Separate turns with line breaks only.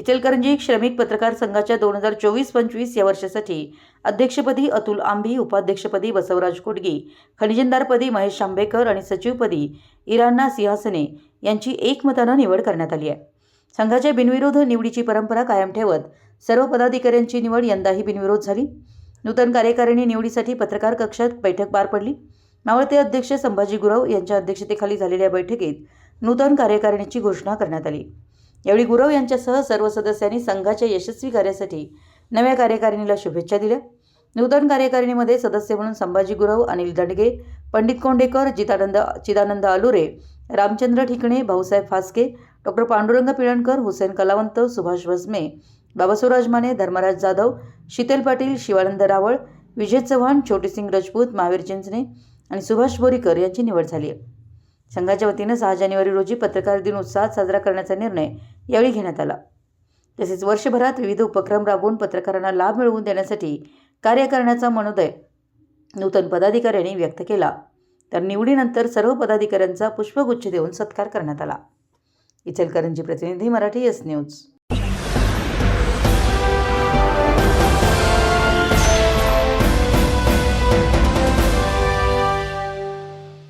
इचलकरंजी श्रमिक पत्रकार संघाच्या दोन हजार चोवीस पंचवीस या वर्षासाठी अध्यक्षपदी अतुल आंबी उपाध्यक्षपदी बसवराज कुडगी खनिजनदारपदी महेश आंबेकर आणि सचिवपदी इराणा सिंहासने यांची एकमतानं निवड करण्यात आली आहे. संघाच्या बिनविरोध निवडीची परंपरा कायम ठेवत सर्व पदाधिकाऱ्यांची निवड यंदाही बिनविरोध झाली. नूतन कार्यकारिणी निवडीसाठी पत्रकार कक्षात बैठक पार पडली. मावळते अध्यक्ष संभाजी गुरव यांच्या अध्यक्षतेखाली झालेल्या बैठकीत नूतन कार्यकारिणीची घोषणा करण्यात आली. यावेळी गुरव यांच्यासह सर्व सदस्यांनी संघाच्या यशस्वी कार्यासाठी नव्या कार्यकारिणीला शुभेच्छा दिल्या. नूतन कार्यकारिणीमध्ये सदस्य म्हणून संभाजी गुरव अनिल दंडगे पंडित कोंडेकर जितानंद चिदानंद आलुरे रामचंद्र ठिकणे भाऊसाहेब फासके डॉक्टर पांडुरंग पिळणकर हुसेन कलावंत सुभाष भस्मे बाबासुराज माने धर्मराज जाधव शीतल पाटील शिवानंद रावळ विजय चव्हाण छोटीसिंग राजपूत महावीर चिंचणे आणि सुभाष बोरीकर यांची निवड झाली आहे. संघाच्या वतीनं सहा जानेवारी रोजी पत्रकार दिन उत्साहात साजरा करण्याचा निर्णय यावेळी घेण्यात आला. तसेच वर्षभरात विविध उपक्रम राबवून पत्रकारांना लाभ मिळवून देण्यासाठी कार्य करण्याचा मनोदय नूतन पदाधिकाऱ्यांनी व्यक्त केला. तर निवडीनंतर सर्व पदाधिकाऱ्यांचा पुष्पगुच्छ देऊन सत्कार करण्यात आला. इचलकरंजी प्रतिनिधी मराठी एस न्यूज